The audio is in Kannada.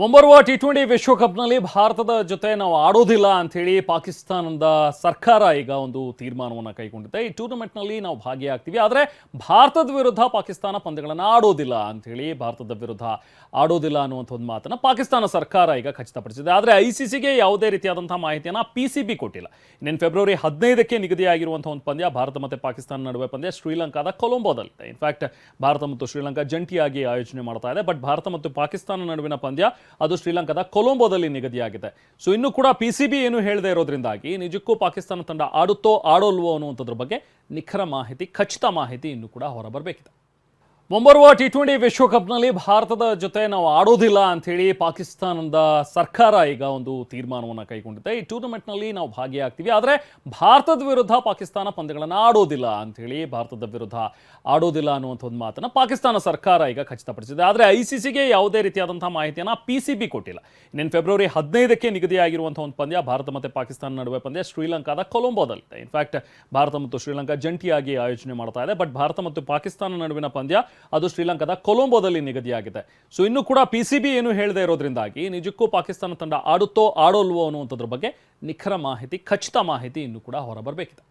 ಮುಂಬರುವ ಟಿ ಟ್ವೆಂಟಿ ವಿಶ್ವಕಪ್ನಲ್ಲಿ ಭಾರತದ ಜೊತೆ ನಾವು ಆಡೋದಿಲ್ಲ ಅಂಥೇಳಿ ಪಾಕಿಸ್ತಾನದ ಸರ್ಕಾರ ಈಗ ಒಂದು ತೀರ್ಮಾನವನ್ನು ಕೈಗೊಂಡಿದೆ. ಈ ಟೂರ್ನಮೆಂಟ್ನಲ್ಲಿ ನಾವು ಭಾಗಿಯಾಗ್ತೀವಿ. ಆದರೆ ಭಾರತದ ವಿರುದ್ಧ ಪಾಕಿಸ್ತಾನ ಪಂದ್ಯಗಳನ್ನು ಆಡೋದಿಲ್ಲ ಅಂಥೇಳಿ ಭಾರತದ ವಿರುದ್ಧ ಆಡೋದಿಲ್ಲ ಅನ್ನುವಂಥ ಒಂದು ಮಾತನ್ನು ಪಾಕಿಸ್ತಾನ ಸರ್ಕಾರ ಈಗ ಖಚಿತಪಡಿಸಿದೆ. ಆದರೆ ಐ ಸಿ ಸಿಗೆ ಯಾವುದೇ ರೀತಿಯಾದಂಥ ಮಾಹಿತಿಯನ್ನು ಪಿ ಸಿ ಬಿ ಕೊಟ್ಟಿಲ್ಲ. ಇನ್ನೇನು ಫೆಬ್ರವರಿ ಹದಿನೈದಕ್ಕೆ ನಿಗದಿಯಾಗಿರುವಂಥ ಒಂದು ಪಂದ್ಯ, ಭಾರತ ಮತ್ತು ಪಾಕಿಸ್ತಾನ ನಡುವೆ ಪಂದ್ಯ ಶ್ರೀಲಂಕಾದ ಕೊಲಂಬೋದಲ್ಲಿದೆ. ಇನ್ಫ್ಯಾಕ್ಟ್ ಭಾರತ ಮತ್ತು ಶ್ರೀಲಂಕಾ ಜಂಟಿಯಾಗಿ ಆಯೋಜನೆ ಮಾಡ್ತಾ ಇದೆ. ಬಟ್ ಭಾರತ ಮತ್ತು ಪಾಕಿಸ್ತಾನ ನಡುವಿನ ಪಂದ್ಯ ಅದು ಶ್ರೀಲಂಕಾದ ಕೊಲಂಬೋದಲ್ಲಿ ನಿಗದಿಯಾಗಿದೆ. ಸೊ ಇನ್ನು ಕೂಡ ಪಿ ಸಿ ಬಿ ಏನು ಹೇಳದೇ ಇರೋದ್ರಿಂದಾಗಿ ನಿಜಕ್ಕೂ ಪಾಕಿಸ್ತಾನ ತಂಡ ಆಡುತ್ತೋ, ಆಡೋಲ್ವೋ ಅನ್ನುವಂಥದ್ರ ಬಗ್ಗೆ ನಿಖರ ಮಾಹಿತಿ, ಖಚಿತ ಮಾಹಿತಿ ಇನ್ನು ಕೂಡ ಹೊರಬರಬೇಕಿದೆ. ಮುಂಬರುವ ಟಿ ಟ್ವೆಂಟಿ ವಿಶ್ವಕಪ್ನಲ್ಲಿ ಭಾರತದ ಜೊತೆ ನಾವು ಆಡೋದಿಲ್ಲ ಅಂಥೇಳಿ ಪಾಕಿಸ್ತಾನದ ಸರ್ಕಾರ ಈಗ ಒಂದು ತೀರ್ಮಾನವನ್ನು ಕೈಗೊಂಡಿದೆ. ಈ ಟೂರ್ನಮೆಂಟ್ನಲ್ಲಿ ನಾವು ಭಾಗಿಯಾಗ್ತೀವಿ. ಆದರೆ ಭಾರತದ ವಿರುದ್ಧ ಪಾಕಿಸ್ತಾನ ಪಂದ್ಯಗಳನ್ನು ಆಡೋದಿಲ್ಲ ಅಂಥೇಳಿ ಭಾರತದ ವಿರುದ್ಧ ಆಡೋದಿಲ್ಲ ಅನ್ನುವಂಥ ಒಂದು ಮಾತನ್ನು ಪಾಕಿಸ್ತಾನ ಸರ್ಕಾರ ಈಗ ಖಚಿತಪಡಿಸಿದೆ. ಆದರೆ ಐ ಸಿ ಸಿಗೆ ಯಾವುದೇ ರೀತಿಯಾದಂಥ ಮಾಹಿತಿಯನ್ನು ಪಿ ಸಿ ಬಿ ಕೊಟ್ಟಿಲ್ಲ. ಇನ್ನೇನು ಫೆಬ್ರವರಿ ಹದಿನೈದಕ್ಕೆ ನಿಗದಿಯಾಗಿರುವಂಥ ಒಂದು ಪಂದ್ಯ, ಭಾರತ ಮತ್ತು ಪಾಕಿಸ್ತಾನ ನಡುವೆ ಪಂದ್ಯ ಶ್ರೀಲಂಕಾದ ಕೊಲಂಬೋದಲ್ಲಿದೆ. ಇನ್ಫ್ಯಾಕ್ಟ್ ಭಾರತ ಮತ್ತು ಶ್ರೀಲಂಕಾ ಜಂಟಿಯಾಗಿ ಆಯೋಜನೆ ಮಾಡ್ತಾ ಇದೆ. ಬಟ್ ಭಾರತ ಮತ್ತು ಪಾಕಿಸ್ತಾನ ನಡುವಿನ ಪಂದ್ಯ ಅದು ಶ್ರೀಲಂಕಾದ ಕೊಲಂಬೋದಲ್ಲಿ ನಿಗದಿಯಾಗಿದೆ. ಸೊ ಇನ್ನು ಕೂಡ ಪಿ ಸಿ ಬಿ ಏನು ಹೇಳದೇ ಇರೋದ್ರಿಂದಾಗಿ ನಿಜಕ್ಕೂ ಪಾಕಿಸ್ತಾನ ತಂಡ ಆಡುತ್ತೋ, ಆಡೋಲ್ವೋ ಅನ್ನುವಂಥದ್ರ ಬಗ್ಗೆ ನಿಖರ ಮಾಹಿತಿ, ಖಚಿತ ಮಾಹಿತಿ ಇನ್ನು ಕೂಡ ಹೊರಬರಬೇಕಿದೆ.